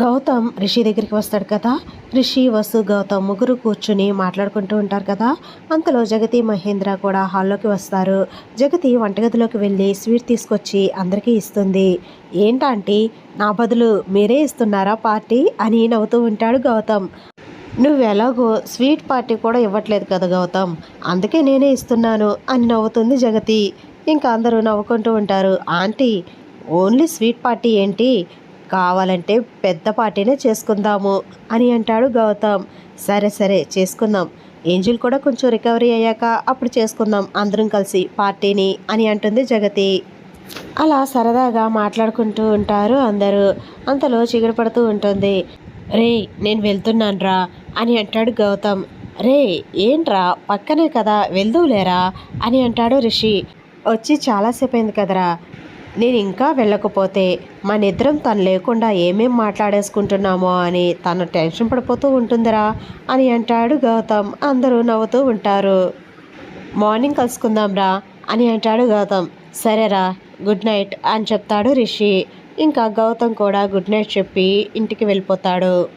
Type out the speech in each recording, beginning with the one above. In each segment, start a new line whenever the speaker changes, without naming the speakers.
గౌతమ్ రిషి దగ్గరికి వస్తాడు కదా. రిషి వసు గౌతమ్ ముగ్గురు కూర్చుని మాట్లాడుకుంటూ ఉంటారు కదా. అంతలో జగతి మహేంద్ర కూడా హాల్లోకి వస్తారు. జగతి వంటగదిలోకి వెళ్ళి స్వీట్ తీసుకొచ్చి అందరికీ ఇస్తుంది. ఏంటంటీ నా బదులు మీరే ఇస్తున్నారా పార్టీ? అని నవ్వుతూ ఉంటాడు గౌతమ్. నువ్వు ఎలాగో స్వీట్ పార్టీ కూడా ఇవ్వట్లేదు కదా గౌతమ్. అందుకే నేనే ఇస్తున్నాను అని నవ్వుతుంది జగతి. ఇంకా అందరూ నవ్వుకుంటూ ఉంటారు. ఆంటీ ఓన్లీ స్వీట్ పార్టీ ఏంటి? కావాలంటే పెద్ద పార్టీనే చేసుకుందాము అని అంటాడు గౌతమ్. సరే సరే చేసుకుందాం. ఏంజిల్ కూడా కొంచెం రికవరీ అయ్యాక అప్పుడు చేసుకుందాం అందరం కలిసి పార్టీని అని అంటుంది జగతి. అలా సరదాగా మాట్లాడుకుంటూ ఉంటారు అందరూ. అంతలో చిగురు పడుతూ ఉంటుంది. రే నేను వెళ్తున్నానురా అని అంటాడు గౌతమ్. రే ఏంట్రా పక్కనే కదా వెళ్దూలేరా అని అంటాడు రిషి. వచ్చి చాలాసేపు అయింది కదరా. నేను ఇంకా వెళ్ళకపోతే మన ఇద్దరం తను లేకుండా ఏమేం మాట్లాడేసుకుంటున్నామో అని తను టెన్షన్ పడిపోతూ ఉంటుందిరా అని అంటాడు గౌతమ్. అందరూ నవ్వుతూ ఉంటారు. మార్నింగ్ కలుసుకుందాంరా అని అంటాడు గౌతమ్. సరేరా గుడ్ నైట్ అని చెప్తాడు రిషి. ఇంకా గౌతమ్ కూడా గుడ్ నైట్ చెప్పి ఇంటికి వెళ్ళిపోతాడు.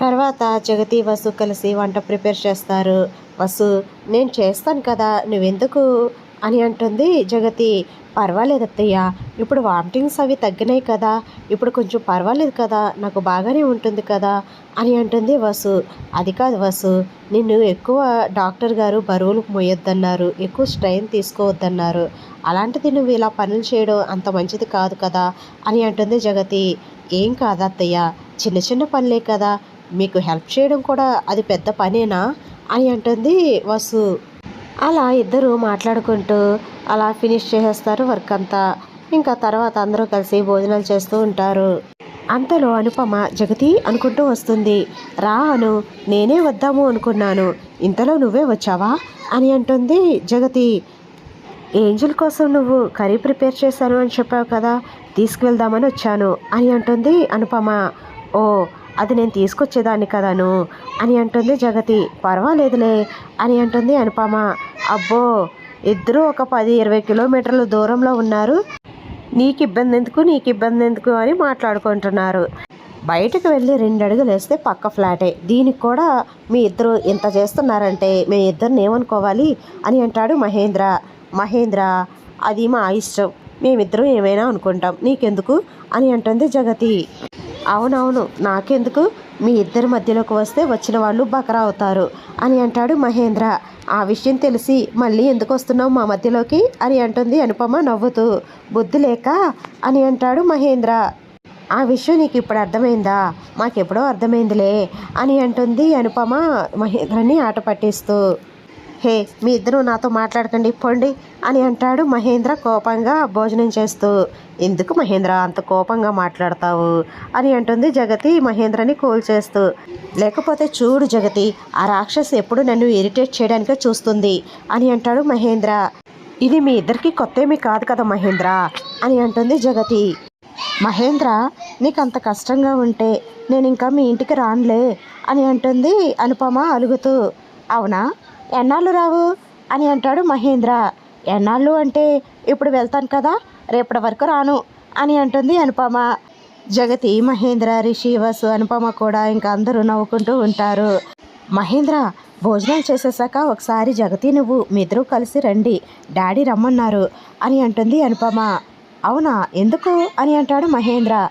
తర్వాత జగతి వసు కలిసి వంట ప్రిపేర్ చేస్తారు. వసు నేను చేస్తాను కదా నువ్వెందుకు? అని అంటుంది జగతి. పర్వాలేదు అత్తయ్య. ఇప్పుడు వామిటింగ్స్ అవి తగ్గినాయి కదా. ఇప్పుడు కొంచెం పర్వాలేదు కదా. నాకు బాగానే ఉంటుంది కదా అని అంటుంది వసు. అది కాదు వసు. నిన్ను ఎక్కువ డాక్టర్ గారు బరువులు మోయొద్దన్నారు. ఎక్కువ స్ట్రెయిన్ తీసుకోవద్దన్నారు. అలాంటిది నువ్వు ఇలా పనులు చేయడం అంత మంచిది కాదు కదా అని అంటుంది జగతి. ఏం కాదు అత్తయ్య. చిన్న చిన్న పనులే కదా. మీకు హెల్ప్ చేయడం కూడా అది పెద్ద పనేనా అని అంటుంది వసు. అలా ఇద్దరు మాట్లాడుకుంటూ అలా ఫినిష్ చేసేస్తారు వర్క్ అంతా. ఇంకా తర్వాత అందరూ కలిసి భోజనాలు చేస్తూ ఉంటారు. అంతలో అనుపమ జగతి అనుకుంటూ వస్తుంది. రా అను నేనే వద్దాము అనుకున్నాను. ఇంతలో నువ్వే వచ్చావా? అని అంటుంది జగతి. ఏంజల్ కోసం నువ్వు కర్రీ ప్రిపేర్ చేశాను అని చెప్పావు కదా తీసుకువెళ్దామని వచ్చాను అని అంటుంది అనుపమ. ఓ అది నేను తీసుకొచ్చేదాన్ని కదను అని అంటుంది జగతి. పర్వాలేదులే అని అంటుంది అనుపమ. అబ్బో ఇద్దరు ఒక పది ఇరవై కిలోమీటర్ల దూరంలో ఉన్నారు. నీకు ఇబ్బంది ఎందుకు నీకు ఇబ్బంది ఎందుకు అని మాట్లాడుకుంటున్నారు. బయటకు వెళ్ళి రెండు అడుగులు వేస్తే పక్క ఫ్లాటే. దీనికి కూడా మీ ఇద్దరు ఇంత చేస్తున్నారంటే మీ ఇద్దరిని ఏమనుకోవాలి అని అంటాడు మహేంద్ర. మహేంద్ర అది మా ఇష్టం. మేమిద్దరం ఏమైనా అనుకుంటాం. నీకెందుకు? అని అంటుంది జగతి. అవునవును నాకెందుకు? మీ ఇద్దరి మధ్యలోకి వస్తే వచ్చిన వాళ్ళు బకరా అవుతారు అని అంటాడు మహేంద్ర. ఆ విషయం తెలిసి మళ్ళీ ఎందుకు వస్తున్నావు మా మధ్యలోకి? అని అంటుంది అనుపమ నవ్వుతూ. బుద్ధి లేక? అని అంటాడు మహేంద్ర. ఆ విషయం నీకు ఇప్పుడు అర్థమైందా? మాకెప్పుడో అర్థమైందిలే అని అంటుంది అనుపమ మహేంద్రని ఆట పట్టిస్తూ. హే మీ ఇద్దరు నాతో మాట్లాడకండి పొండి అని అంటాడు మహేంద్ర కోపంగా భోజనం చేస్తూ. ఎందుకు మహేంద్ర అంత కోపంగా మాట్లాడతావు? అని అంటుంది జగతి మహేంద్రని కూల్ చేస్తూ. లేకపోతే చూడు జగతి ఆ రాక్షసి ఎప్పుడు నన్ను ఇరిటేట్ చేయడానికే చూస్తుంది అని అంటాడు మహేంద్ర. ఇది మీ ఇద్దరికి కొత్త ఏమీ కాదు కదా మహేంద్ర అని అంటుంది జగతి. మహేంద్ర నీకు అంత కష్టంగా ఉంటే నేను ఇంకా మీ ఇంటికి రానులే అని అంటుంది అనుపమ అలుగుతూ. అవునా? ఎన్నాళ్ళు రావు? అని అంటాడు మహేంద్ర. ఎన్నాళ్ళు అంటే ఇప్పుడు వెళ్తాను కదా రేపటి వరకు రాను అని అంటుంది అనుపమ. జగతి మహేంద్ర రిషి వసు అనుపమ కూడా ఇంకా అందరూ నవ్వుకుంటూ ఉంటారు. మహేంద్ర భోజనం చేసేసాక ఒకసారి జగతి నువ్వు మీ ఇద్దరూ కలిసి రండి డాడీ రమ్మన్నారు అని అంటుంది అనుపమ. అవునా? ఎందుకు? అని అంటాడు మహేంద్ర.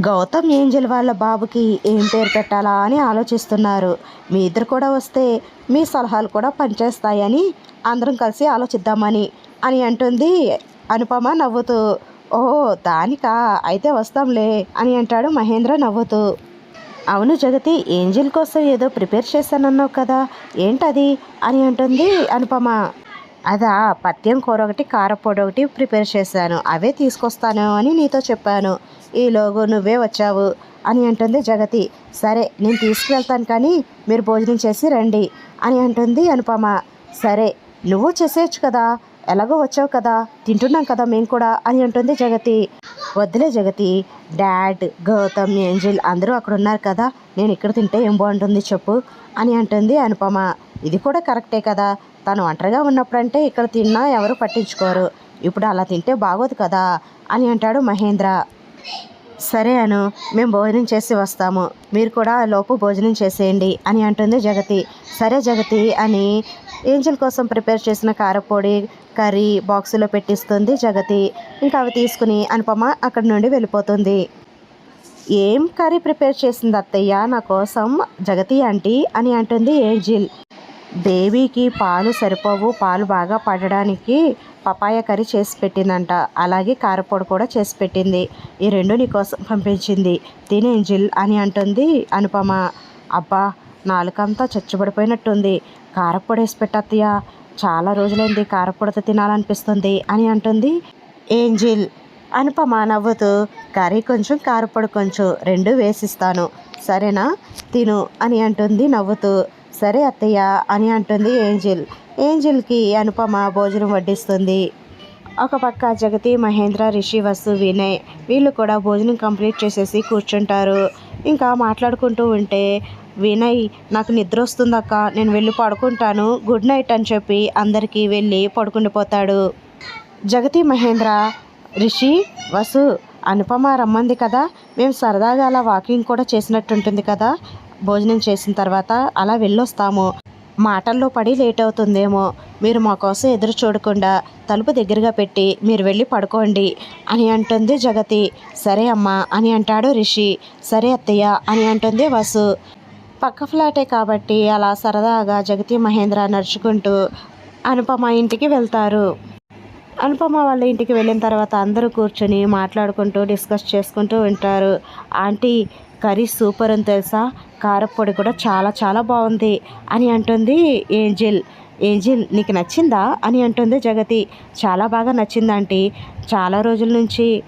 గౌతమ్ ఏంజల్ వాళ్ళ బాబుకి ఏం పేరు పెట్టాలా అని ఆలోచిస్తున్నారు. మీ ఇద్దరు కూడా వస్తే మీ సలహాలు కూడా పనిచేస్తాయని అందరం కలిసి ఆలోచిద్దామని అని అంటుంది అనుపమ నవ్వుతూ. ఓ దానికా? అయితే వస్తాంలే అని అంటాడు మహేంద్ర నవ్వుతూ. అవును జగతి ఏంజిల్ కోసం ఏదో ప్రిపేర్ చేశానన్నావు కదా ఏంటది? అని అంటుంది అనుపమ. అదా పత్యం కూర ఒకటి కారపొడి ఒకటి ప్రిపేర్ చేశాను. అవే తీసుకొస్తాను అని నీతో చెప్పాను. ఈలోగు నువ్వే వచ్చావు అని అంటుంది జగతి. సరే నేను తీసుకువెళ్తాను కానీ మీరు భోజనం చేసి రండి అని అంటుంది అనుపమ. సరే నువ్వు చేసేయచ్చు కదా. ఎలాగో వచ్చావు కదా. తింటున్నాం కదా మేము కూడా అని అంటుంది జగతి. వద్దులే జగతి. డాడ్ గౌతమ్ ఏంజిల్ అందరూ అక్కడ ఉన్నారు కదా. నేను ఇక్కడ తింటే ఏం బాగుంటుంది చెప్పు అని అంటుంది అనుపమ. ఇది కూడా కరెక్టే కదా. తను ఒంటరిగా ఉన్నప్పుడంటే ఇక్కడ తిన్నా ఎవరు పట్టించుకోరు. ఇప్పుడు అలా తింటే బాగోదు కదా అని అంటాడు మహేంద్ర. సరే అను మేము భోజనం చేసి వస్తాము. మీరు కూడా లోపు భోజనం చేసేయండి అని అంటుంది జగతి. సరే జగతి అని ఏంజల్ కోసం ప్రిపేర్ చేసిన కారపొడి కర్రీ బాక్సులో పెట్టిస్తుంది జగతి. ఇంకా అవి తీసుకుని అనుపమ అక్కడి నుండి వెళ్ళిపోతుంది. ఏం కర్రీ ప్రిపేర్ చేసింది అత్తయ్య నా కోసం? జగతి ఆంటీ అని అంటుంది ఏంజిల్. బేబీకి పాలు సరిపోవు పాలు బాగా పడడానికి పపాయ కర్రీ చేసి పెట్టిందంట. అలాగే కారపొడి కూడా చేసి పెట్టింది. ఈ రెండు నీకోసం పంపించింది. పంపించింది తినేంజిల్ అని అంటుంది అనుపమ. అబ్బా నాలుకంతా చచ్చుబడిపోయినట్టుంది కారపొడి వేసి పెట్టత్తయ్య. చాలా రోజులైంది కారపొడితో తినాలనిపిస్తుంది అని అంటుంది ఏంజిల్. అనుపమ నవ్వుతూ కర్రీ కొంచెం కారపొడి కొంచెం రెండు వేసిస్తాను. సరేనా? తిను అని అంటుంది నవ్వుతూ. సరే అత్తయ్య అని అంటుంది ఏంజిల్. ఏంజిల్కి అనుపమ భోజనం వడ్డిస్తుంది. ఒక పక్క జగతి మహేంద్ర రిషి వసు వినయ్ వీళ్ళు కూడా భోజనం కంప్లీట్ చేసేసి కూర్చుంటారు. ఇంకా మాట్లాడుకుంటూ ఉంటే వినయ్ నాకు నిద్ర వస్తుందక్క నేను వెళ్ళి పడుకుంటాను గుడ్ నైట్ అని చెప్పి అందరికీ వెళ్ళి పడుకుండిపోతాడు జగతి మహేంద్ర రిషి వసు అనుపమ రమ్మంది కదా మేము సరదాగా అలా వాకింగ్ కూడా చేసినట్టుంటుంది కదా భోజనం చేసిన తర్వాత అలా వెళ్ళొస్తాము. మాటల్లో పడి లేట్ అవుతుందేమో మీరు మా కోసం ఎదురు చూడకుండా తలుపు దగ్గరగా పెట్టి మీరు వెళ్ళి పడుకోండి అని అంటుంది జగతి. సరే అమ్మా అని అంటాడు రిషి. సరే అత్తయ్య అని అంటుంది వసు. పక్క ఫ్లాటే కాబట్టి అలా సరదాగా జగతి మహేంద్ర నడుచుకుంటూ అనుపమ ఇంటికి వెళ్తారు. అనుపమ వాళ్ళ ఇంటికి వెళ్ళిన తర్వాత అందరూ కూర్చొని మాట్లాడుకుంటూ డిస్కస్ చేసుకుంటూ ఉంటారు. ఆంటీ కర్రీ సూపర్ అని తెలుసా? కారపొడి కూడా చాలా చాలా బాగుంది అని అంటుంది ఏంజిల్. ఏంజిల్ నీకు నచ్చిందా? అని అంటుంది జగతి. చాలా బాగా నచ్చింది ఆంటీ. చాలా రోజుల నుంచి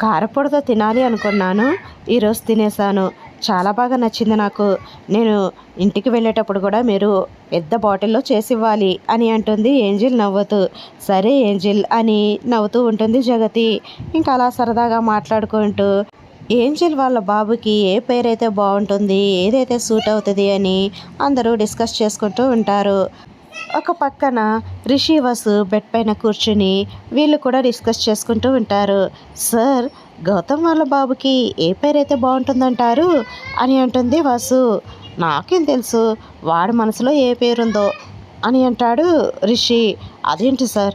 కారపొడితో తినాలి అనుకున్నాను. ఈరోజు తినేసాను. చాలా బాగా నచ్చింది నాకు. నేను ఇంటికి వెళ్ళేటప్పుడు కూడా మీరు పెద్ద బాటిల్లో చేసి ఇవ్వాలి అని అంటుంది ఏంజిల్ నవ్వుతూ. సరే ఏంజిల్ అని నవ్వుతూ ఉంటుంది జగతి. ఇంకా అలా సరదాగా మాట్లాడుకుంటూ ఏంజల్ వాళ్ళ బాబుకి ఏ పేరైతే బాగుంటుంది ఏదైతే సూట్ అవుతుంది అని అందరూ డిస్కస్ చేసుకుంటూ ఉంటారు. ఒక పక్కన రిషి వసు బెడ్ పైన కూర్చుని వీళ్ళు కూడా డిస్కస్ చేసుకుంటూ ఉంటారు. సార్ గౌతమ్ వాళ్ళ బాబుకి ఏ పేరైతే బాగుంటుందంటారు? అని అంటుంది వసు. నాకేం తెలుసు వాడి మనసులో ఏ పేరుందో అని అంటాడు రిషి. అదేంటి సార్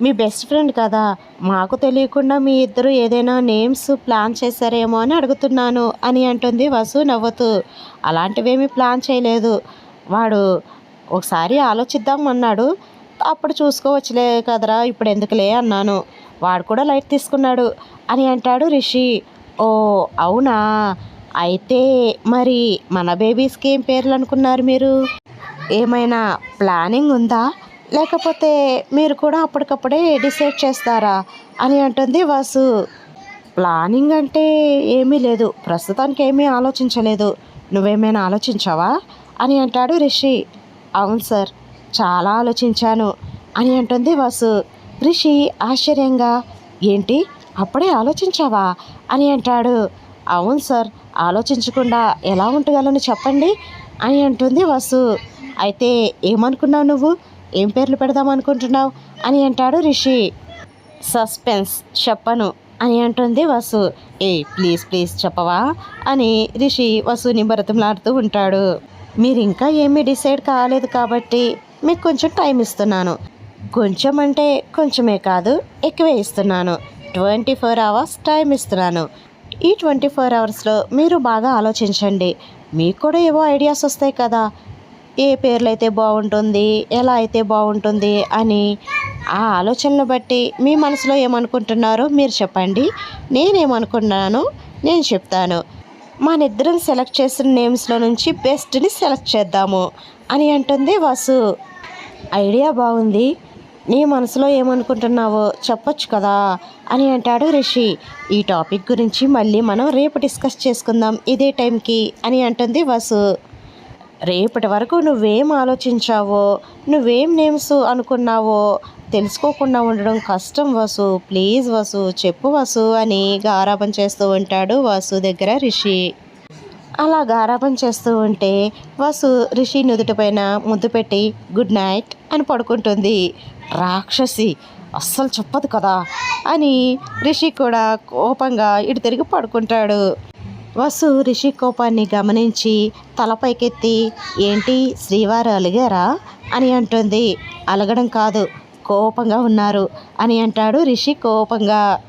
మీ బెస్ట్ ఫ్రెండ్ కదా మాకు తెలియకుండా మీ ఇద్దరు ఏదైనా నేమ్స్ ప్లాన్ చేశారేమో అని అడుగుతున్నాను అని అంటుంది వసు నవ్వుతూ. అలాంటివేమీ ప్లాన్ చేయలేదు. వాడు ఒకసారి ఆలోచిద్దాం అన్నాడు. అప్పుడు చూసుకోవచ్చులే కదరా ఇప్పుడు ఎందుకులే అన్నాను. వాడు కూడా లైట్ తీసుకున్నాడు అని అంటాడు రిషి. ఓ అవునా? అయితే మరి మన బేబీస్కి ఏం పేర్లు అనుకున్నారు మీరు? ఏమైనా ప్లానింగ్ ఉందా? లేకపోతే మీరు కూడా అప్పటికప్పుడే డిసైడ్ చేస్తారా అని అంటుంది వాసు. ప్లానింగ్ అంటే ఏమీ లేదు. ప్రస్తుతానికి ఏమీ ఆలోచించలేదు. నువ్వేమైనా ఆలోచించావా? అని అంటాడు రిషి. అవును సార్ చాలా ఆలోచించాను అని అంటుంది వాసు. రిషి ఆశ్చర్యంగా ఏంటి? అప్పుడే ఆలోచించావా? అని అంటాడు. అవును సార్ ఆలోచించకుండా ఎలా ఉండగలను చెప్పండి? అని అంటుంది వసు. అయితే ఏమనుకున్నావు నువ్వు? ఏం పేర్లు పెడదాం అనుకుంటున్నావు? అని అంటాడు రిషి. సస్పెన్స్ చెప్పను అని అంటుంది వసు. ఏ ప్లీజ్ ప్లీజ్ చెప్పవా? అని రిషి వసుని భరతంలాడుతూ ఉంటాడు. మీరు ఇంకా ఏమీ డిసైడ్ కాలేదు కాబట్టి మీకు కొంచెం టైం ఇస్తున్నాను. కొంచెం అంటే కొంచెమే కాదు ఎక్కువే ఇస్తున్నాను. ట్వంటీ ఫోర్ అవర్స్ టైం ఇస్తున్నాను. ఈ ట్వంటీ ఫోర్ అవర్స్లో మీరు బాగా ఆలోచించండి. మీకు కూడా ఏవో ఐడియాస్ వస్తాయి కదా. ఏ పేర్లు అయితే బాగుంటుంది ఎలా అయితే బాగుంటుంది అని ఆ ఆలోచనను బట్టి మీ మనసులో ఏమనుకుంటున్నారో మీరు చెప్పండి. నేనేమనుకున్నాను నేను చెప్తాను. మనిద్దరం సెలెక్ట్ చేసిన నేమ్స్లో నుంచి బెస్ట్ని సెలెక్ట్ చేద్దాము అని అంటుంది వాసు. ఐడియా బాగుంది. నీ మనసులో ఏమనుకుంటున్నావో చెప్పొచ్చు కదా అని అంటాడు రిషి. ఈ టాపిక్ గురించి మళ్ళీ మనం రేపు డిస్కస్ చేసుకుందాం ఇదే టైంకి అని అంటుంది వసు. రేపటి వరకు నువ్వేం ఆలోచించావో నువ్వేం నేమ్స్ అనుకున్నావో తెలుసుకోకుండా ఉండడం కష్టం వసు ప్లీజ్ వసు చెప్పు వసు అని గారాపం చేస్తూ ఉంటాడు వసు దగ్గర రిషి. అలా గారాపం చేస్తూ ఉంటే వసు రిషి నుదుటిపైన ముద్దు పెట్టి గుడ్ నైట్ అని పడుకుంటుంది. రాక్షసి అస్సలు చెప్పదు కదా అని రిషి కూడా కోపంగా ఇటు తిరిగి పడుకుంటాడు. వసు రిషి కోపాన్ని గమనించి తలపైకెత్తి ఏంటి శ్రీవారు అలిగారా? అని అంటుంది. అలగడం కాదు కోపంగా ఉన్నారు అని అంటాడు రిషి కోపంగా.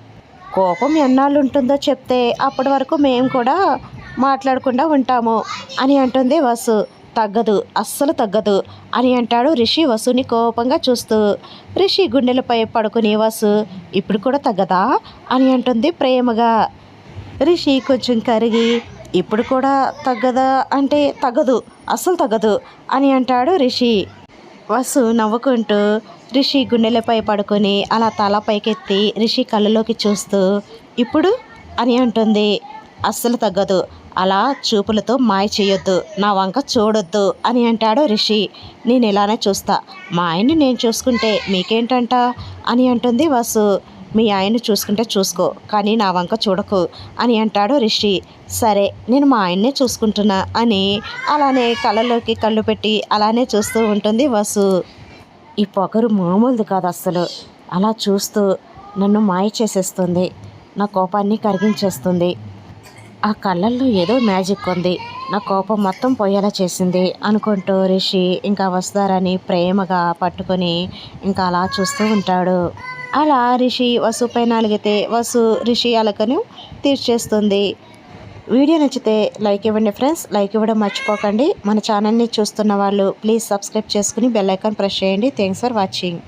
కోపం ఎన్నాళ్ళు ఉంటుందో చెప్తే అప్పటి వరకు మేము కూడా మాట్లాడకుండా ఉంటాము అని అంటుంది వసు. తగ్గదు అస్సలు తగ్గదు అని అంటాడు రిషి వసుని కోపంగా చూస్తూ. రిషి గుండెలపై పడుకుని వసు ఇప్పుడు కూడా తగ్గదా? అని అంటుంది ప్రేమగా. రిషి కొంచెం కరిగి ఇప్పుడు కూడా తగ్గదా? అంటే తగ్గదు అస్సలు తగ్గదు అని అంటాడు రిషి. వసు నవ్వుకుంటూ రిషి గుండెలపై పడుకొని అలా తల పైకెత్తి రిషి కళ్ళలోకి చూస్తూ ఇప్పుడు? అని అంటుంది. అస్సలు తగ్గదు అలా చూపులతో మాయ చేయొద్దు నా వంక చూడొద్దు అని అంటాడు రిషి. నేను ఇలానే చూస్తా మా ఆయన్ని నేను చూసుకుంటే మీకేంటంట? అని అంటుంది వసు. మీ ఆయన చూసుకుంటే చూసుకో కానీ నా వంక చూడకు అని అంటాడు రిషి. సరే నేను మా ఆయన్నే చూసుకుంటున్నా అని అలానే కళ్ళలోకి కళ్ళు పెట్టి అలానే చూస్తూ ఉంటుంది వసు. ఈ పొగరు మామూలుది కాదు అస్సలు. అలా చూస్తూ నన్ను మాయ చేసేస్తుంది. నా కోపాన్ని కరిగించేస్తుంది. ఆ కళ్ళల్లో ఏదో మ్యాజిక్ ఉంది. నా కోపం మొత్తం పోయేలా చేసింది అనుకుంటూ రిషి ఇంకా వస్తారని ప్రేమగా పట్టుకొని ఇంకా అలా చూస్తూ ఉంటాడు. అలా రిషి వసు పైన అలిగితే వసు రిషి అలకను తీర్చేస్తుంది. వీడియో నచ్చితే లైక్ ఇవ్వండి ఫ్రెండ్స్. లైక్ ఇవ్వడం మర్చిపోకండి. మన ఛానల్ని చూస్తున్న వాళ్ళు ప్లీజ్ సబ్స్క్రైబ్ చేసుకుని బెల్ ఐకాన్ ప్రెస్ చేయండి. Thanks for watching.